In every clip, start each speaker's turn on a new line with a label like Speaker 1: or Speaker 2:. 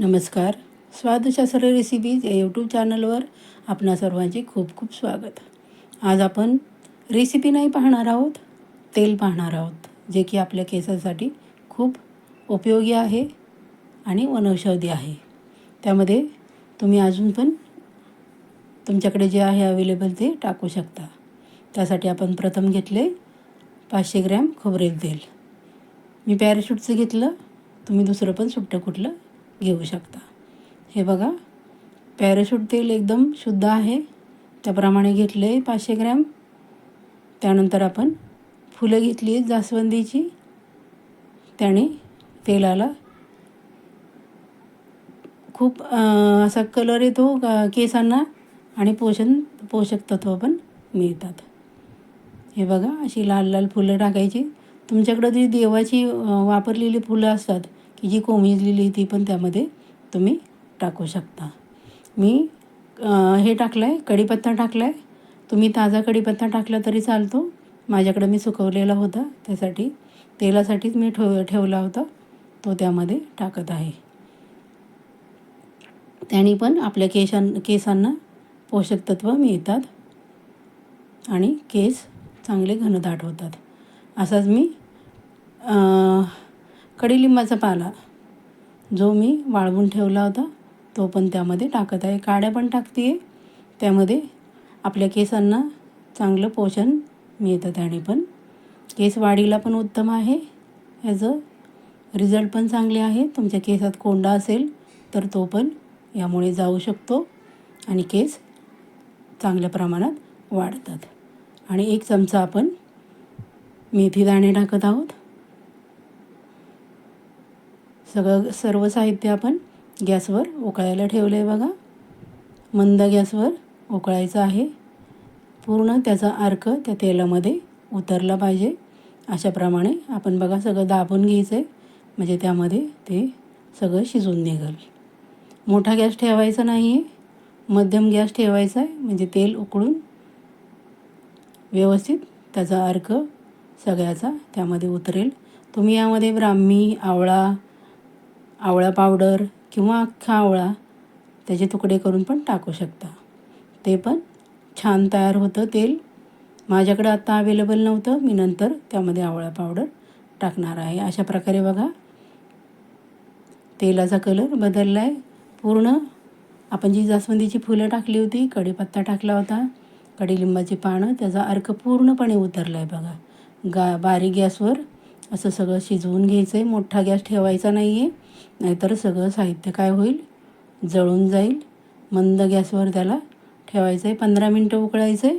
Speaker 1: नमस्कार. स्वादशास्त्र रेसिपीज या यूट्यूब चॅनलवर आपणा सर्वांचे खूप खूप स्वागत. आज आपण रेसिपी नाही पाहणार आहोत तेल पाहणार आहोत जे की आपल्या केसांसाठी खूप उपयोगी आहे आणि वनौषधी आहे. त्यामध्ये तुम्ही अजून पण तुमच्याकडे जे आहे अवेलेबल ते टाकू शकता. त्यासाठी आपण प्रथम घेतले पाचशे ग्रॅम खोबरेल तेल. मी पॅराशूटचं घेतलं तुम्ही दुसरं पण सुट्टं कुठलं घेऊ शकता. हे बघा पॅराशूट तेल एकदम शुद्ध आहे. त्याप्रमाणे घेतले पाचशे ग्रॅम. त्यानंतर आपण फुलं घेतली आहेत जास्वंदीची. त्याने तेलाला खूप असा कलर येतो का- केसांना आणि पोषण पोषक तत्व पण मिळतात. हे बघा अशी लाल लाल फुलं टाकायची. तुमच्याकडं जी देवाची वापरलेली फुलं असतात की जी कोमिजलेली ती पण त्यामध्ये तुम्ही टाकू शकता. मी हे टाकलं आहे कढीपत्ता टाकला आहे तुम्ही ताजा कढीपत्ता टाकला तरी चालतो. माझ्याकडं मी सुकवलेला होता. त्यासाठी तेलासाठीच मी ठेव ठेवला होता. तो त्यामध्ये टाकत आहे. त्याने पण आपल्या केशां केसांना पोषक तत्व मिळतात. आणि केस चांगले घनदाट होतात. असाच मी कडीलिंबाचा पाला. जो मी वाळवून ठेवला होता तो पण त्यामध्ये टाकत आहे. काड्या पण टाकते आहे त्यामध्ये आपल्या केसांना चांगलं पोषण मिळतं त्याने पण. केस वाढीला पण उत्तम आहे. ह्याचं रिझल्ट पण चांगले आहे. तुमच्या केसात कोंडा असेल तर तो पण यामुळे जाऊ शकतो आणि केस चांगल्या प्रमाणात वाढतात. आणि एक चमचा आपण मेथी दाणे टाकत आहोत. सगळं सर्व साहित्य आपण गॅसवर उकळायला ठेवलं आहे बघा. मंद गॅसवर उकळायचं आहे. पूर्ण त्याचा अर्क त्या तेलामध्ये उतरला पाहिजे. अशाप्रमाणे आपण बघा सगळं दाबून घ्यायचं आहे म्हणजे त्यामध्ये ते सगळं शिजून निघेल. मोठा गॅस ठेवायचा नाही आहे मध्यम गॅस ठेवायचा आहे म्हणजे तेल उकळून व्यवस्थित त्याचा अर्क सगळ्याचा त्यामध्ये उतरेल. तुम्ही यामध्ये ब्राह्मी आवळा आवळा पावडर किंवा अख्खा आवळा त्याचे तुकडे करून पण टाकू शकता. ते पण छान तयार होतं तेल. माझ्याकडं आत्ता अवेलेबल नव्हतं. मी नंतर त्यामध्ये आवळा पावडर टाकणार आहे. अशा प्रकारे बघा. तेलाचा कलर बदलला आहे पूर्ण आपण जी जास्वंदीची फुलं टाकली होती कढीपत्ता टाकला होता कडीलिंबाची पानं त्याचा अर्क पूर्णपणे उतरला आहे बघा. गा बारीक गॅसवर असं सगळं शिजवून घ्यायचं आहे मोठा गॅस ठेवायचा नाही आहे नाहीतर सगळं साहित्य काय होईल? जळून जाईल. मंद गॅसवर त्याला ठेवायचं आहे पंधरा मिनटं उकळायचं आहे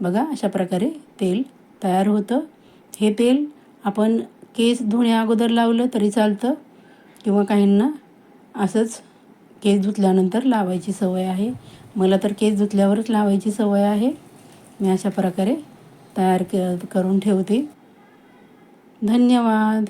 Speaker 1: बघा अशा प्रकारे तेल तयार होतं. हे तेल आपण केस धुण्या अगोदर लावलं तरी चालतं किंवा काहींना असंच केस धुतल्यानंतर लावायची सवय आहे. मला तर केस धुतल्यावरच लावायची सवय आहे. मी अशा प्रकारे तयार क करून ठेवते. धन्यवाद.